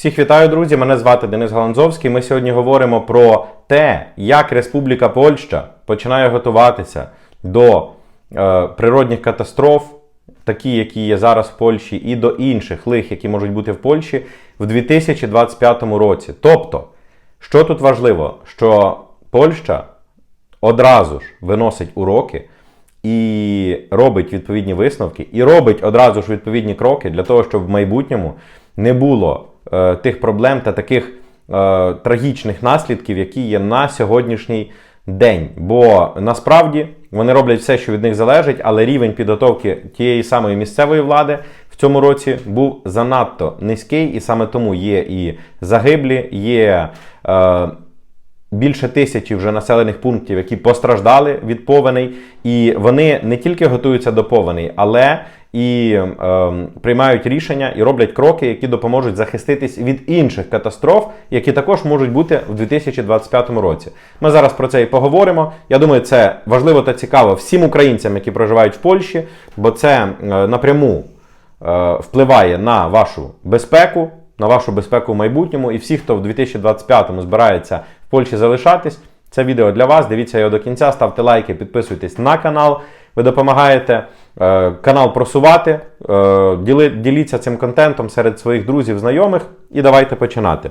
Всіх вітаю, друзі! Мене звати Денис Галанзовський. Ми сьогодні говоримо про те, як Республіка Польща починає готуватися до е, природних катастроф, такі, які є зараз в Польщі, і до інших лих, які можуть бути в Польщі в 2025 році. Тобто, що тут важливо, що Польща одразу ж виносить уроки і робить відповідні висновки, і робить одразу ж відповідні кроки для того, щоб в майбутньому не було е, тих проблем та таких е, трагічних наслідків, які є на сьогоднішній день. Бо насправді вони роблять все, що від них залежить, але рівень підготовки тієї самої місцевої влади в цьому році був занадто низький, і саме тому є і загиблі, є. Е, більше тисячі вже населених пунктів, які постраждали від повеней, і вони не тільки готуються до повеней, але і е, приймають рішення і роблять кроки, які допоможуть захиститись від інших катастроф, які також можуть бути в 2025 році. Ми зараз про це і поговоримо. Я думаю, це важливо та цікаво всім українцям, які проживають в Польщі, бо це е, напряму е, впливає на вашу безпеку. На вашу безпеку в майбутньому і всі, хто в 2025-му збирається Польщі залишатись, це відео для вас. Дивіться його до кінця, ставте лайки, підписуйтесь на канал. Ви допомагаєте е, канал просувати, е, діли, діліться цим контентом серед своїх друзів, знайомих і давайте починати.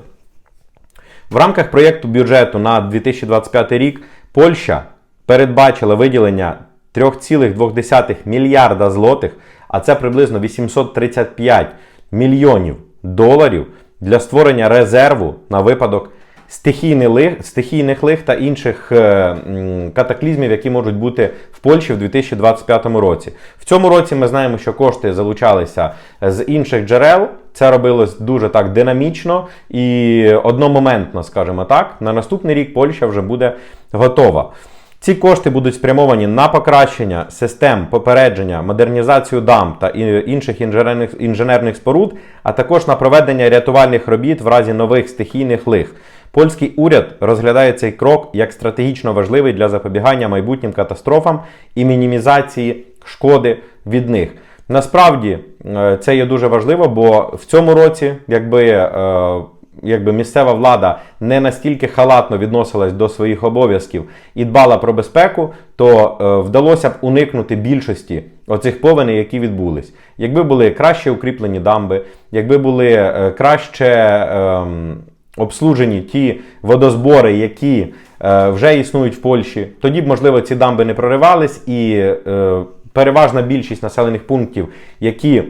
В рамках проєкту бюджету на 2025 рік Польща передбачила виділення 3,2 мільярда злотих, а це приблизно 835 мільйонів доларів для створення резерву на випадок стихійних лих, та інших е, катаклізмів, які можуть бути в Польщі в 2025 році. В цьому році ми знаємо, що кошти залучалися з інших джерел. Це робилось дуже так динамічно і одномоментно, скажімо так. На наступний рік Польща вже буде готова. Ці кошти будуть спрямовані на покращення систем попередження, модернізацію дам та інших інженерних, інженерних споруд, а також на проведення рятувальних робіт в разі нових стихійних лих. Польський уряд розглядає цей крок як стратегічно важливий для запобігання майбутнім катастрофам і мінімізації шкоди від них. Насправді е, це є дуже важливо, бо в цьому році, якби. е, Якби місцева влада не настільки халатно відносилась до своїх обов'язків і дбала про безпеку, то е, вдалося б уникнути більшості оцих повеней, які відбулись. Якби були краще укріплені дамби, якби були краще ем, обслужені ті водозбори, які е, вже існують в Польщі, тоді б, можливо, ці дамби не проривались, і е, переважна більшість населених пунктів, які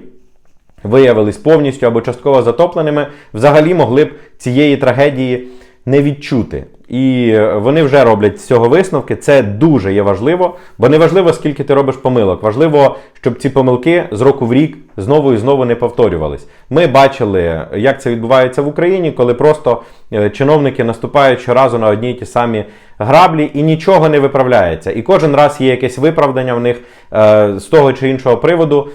виявились повністю або частково затопленими, взагалі могли б цієї трагедії не відчути. І е, вони вже роблять з цього висновки. Це дуже є важливо, бо не важливо, скільки ти робиш помилок. Важливо, щоб ці помилки з року в рік знову і знову не повторювались. Ми бачили, як це відбувається в Україні, коли просто е, чиновники наступають щоразу на одні й ті самі граблі і нічого не виправляється. І кожен раз є якесь виправдання в них е, з того чи іншого приводу,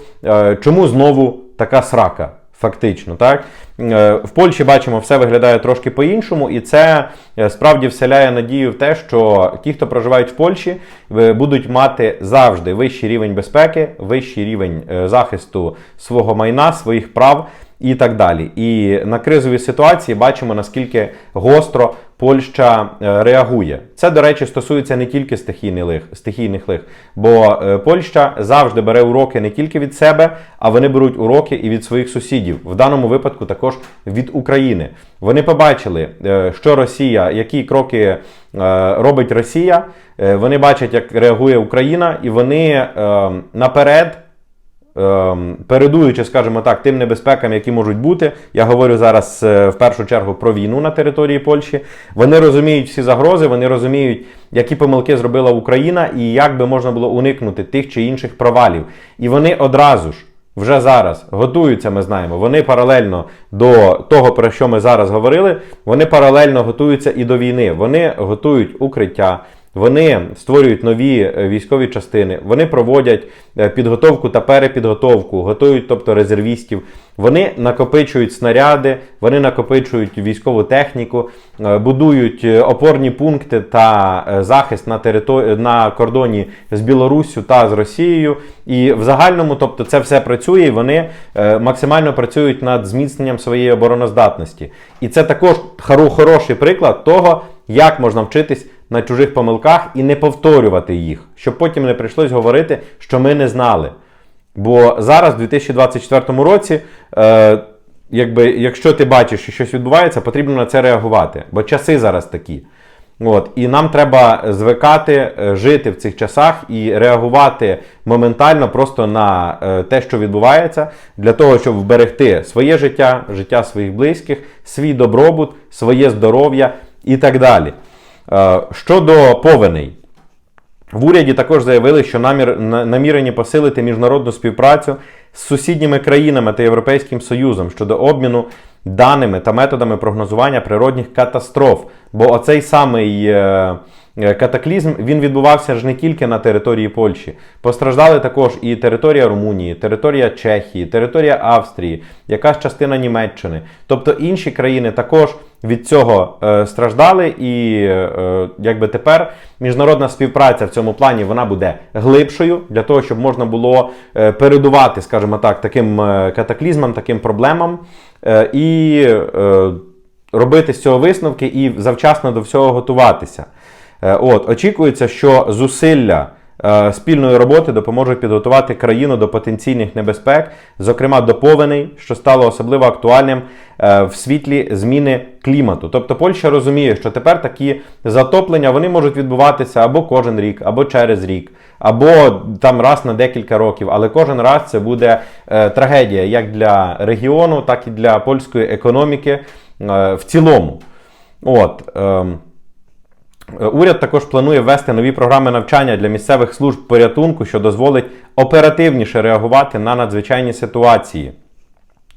чому знову така срака. Фактично, так Е, в Польщі бачимо, все виглядає трошки по-іншому, і це е, справді вселяє надію в те, що ті, хто проживають в Польщі, будуть мати завжди вищий рівень безпеки, вищий рівень е, захисту свого майна, своїх прав і так далі. І на кризові ситуації бачимо наскільки гостро Польща е, реагує. Це, до речі, стосується не тільки стихійних лих, стихійних лих, бо е, Польща завжди бере уроки не тільки від себе, а вони беруть уроки і від своїх сусідів. В даному випадку також від України. Вони побачили, е, що Росія, які кроки робить Росія. Вони бачать, як реагує Україна, і вони наперед передуючи, скажімо так, тим небезпекам, які можуть бути, я говорю зараз е, в першу чергу про війну на території Польщі. Вони розуміють всі загрози, вони розуміють, які помилки зробила Україна і як би можна було уникнути тих чи інших провалів. І вони одразу ж. Вже зараз готуються, ми знаємо. Вони паралельно до того, про що ми зараз говорили, вони паралельно готуються і до війни. Вони готують укриття, Вони створюють нові е, військові частини, вони проводять е, підготовку та перепідготовку, готують, тобто резервістів. Вони накопичують снаряди, вони накопичують військову техніку, е, будують опорні пункти та захист на території на кордоні з Білоруссю та з Росією. І в загальному, тобто, це все працює, і вони максимально працюють над зміцненням своєї обороноздатності. І це також хороший приклад того, як можна вчитись на чужих помилках і не повторювати їх, щоб потім не прийшлось говорити, що ми не знали. Бо зараз, в 2024 році, е, якби, якщо ти бачиш, що щось відбувається, потрібно на це реагувати. Бо часи зараз такі. От, і нам треба звикати е, жити в цих часах і реагувати моментально просто на е, те, що відбувається, для того, щоб вберегти своє життя, життя своїх близьких, свій добробут, своє здоров'я і так далі. Е, щодо повеней, в уряді також заявили, що намір, намірені посилити міжнародну співпрацю з сусідніми країнами та Європейським Союзом щодо обміну даними та методами прогнозування природних катастроф. Бо оцей самий е, е, катаклізм він відбувався ж не тільки на території Польщі. Постраждали також і територія Румунії, територія Чехії, територія Австрії, якась частина Німеччини. Тобто інші країни також від цього е, страждали, і е, якби тепер міжнародна співпраця в цьому плані вона буде глибшою для того, щоб можна було е, передувати, скажімо так, таким е, катаклізмам, таким проблемам е, і е, робити з цього висновки і завчасно до всього готуватися. Е, От, очікується, що зусилля е, спільної роботи допоможуть підготувати країну до потенційних небезпек, зокрема до повеней, що стало особливо актуальним е, в світлі зміни клімату. Тобто Польща розуміє, що тепер такі затоплення вони можуть відбуватися або кожен рік, або через рік, або там раз на декілька років. Але кожен раз це буде е, трагедія як для регіону, так і для польської економіки е, в цілому. От. Е, Уряд також планує ввести нові програми навчання для місцевих служб порятунку, що дозволить оперативніше реагувати на надзвичайні ситуації.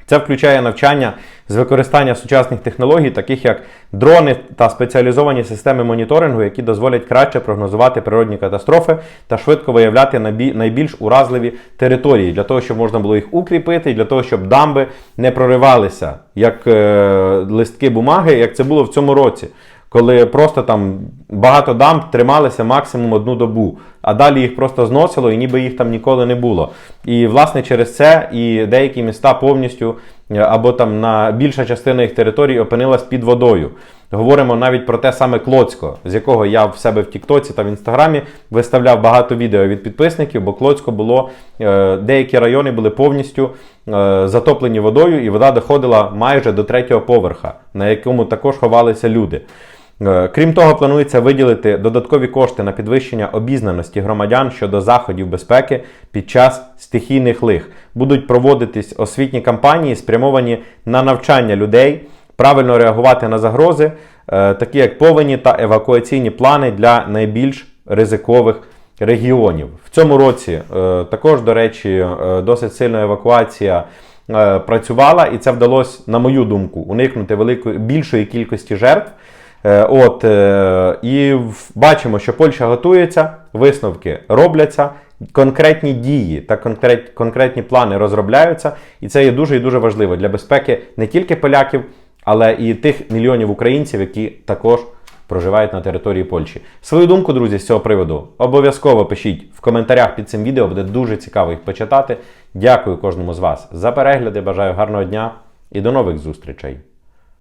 Це включає навчання з використання сучасних технологій, таких як дрони та спеціалізовані системи моніторингу, які дозволять краще прогнозувати природні катастрофи та швидко виявляти найбільш уразливі території, для того, щоб можна було їх укріпити, і для того, щоб дамби не проривалися як е, листки бумаги, як це було в цьому році. Коли просто там багато дамб трималися максимум одну добу, а далі їх просто зносило, і ніби їх там ніколи не було. І власне через це і деякі міста повністю е, або там на більша частина їх територій опинилась під водою. Говоримо навіть про те саме Клоцько, з якого я в себе в Тіктоці та в Інстаграмі виставляв багато відео від підписників, бо Клоцько було е, деякі райони були повністю е, затоплені водою, і вода доходила майже до третього поверха, на якому також ховалися люди. Е, Крім того, планується виділити додаткові кошти на підвищення обізнаності громадян щодо заходів безпеки під час стихійних лих. Будуть проводитись освітні кампанії, спрямовані на навчання людей, правильно реагувати на загрози, е, такі як повені та евакуаційні плани для найбільш ризикових регіонів. В цьому році е, також, до речі, досить сильна евакуація працювала, і це вдалося, на мою думку, уникнути великої більшої кількості жертв. Е, От, е, і бачимо, що Польща готується, висновки робляться, конкретні дії та конкрет, конкретні плани розробляються, і це є дуже і дуже важливо для безпеки не тільки поляків, але і тих мільйонів українців, які також проживають на території Польщі. Свою думку, друзі, з цього приводу обов'язково пишіть в коментарях під цим відео, буде дуже цікаво їх почитати. Дякую кожному з вас за перегляди. Бажаю гарного дня і до нових зустрічей!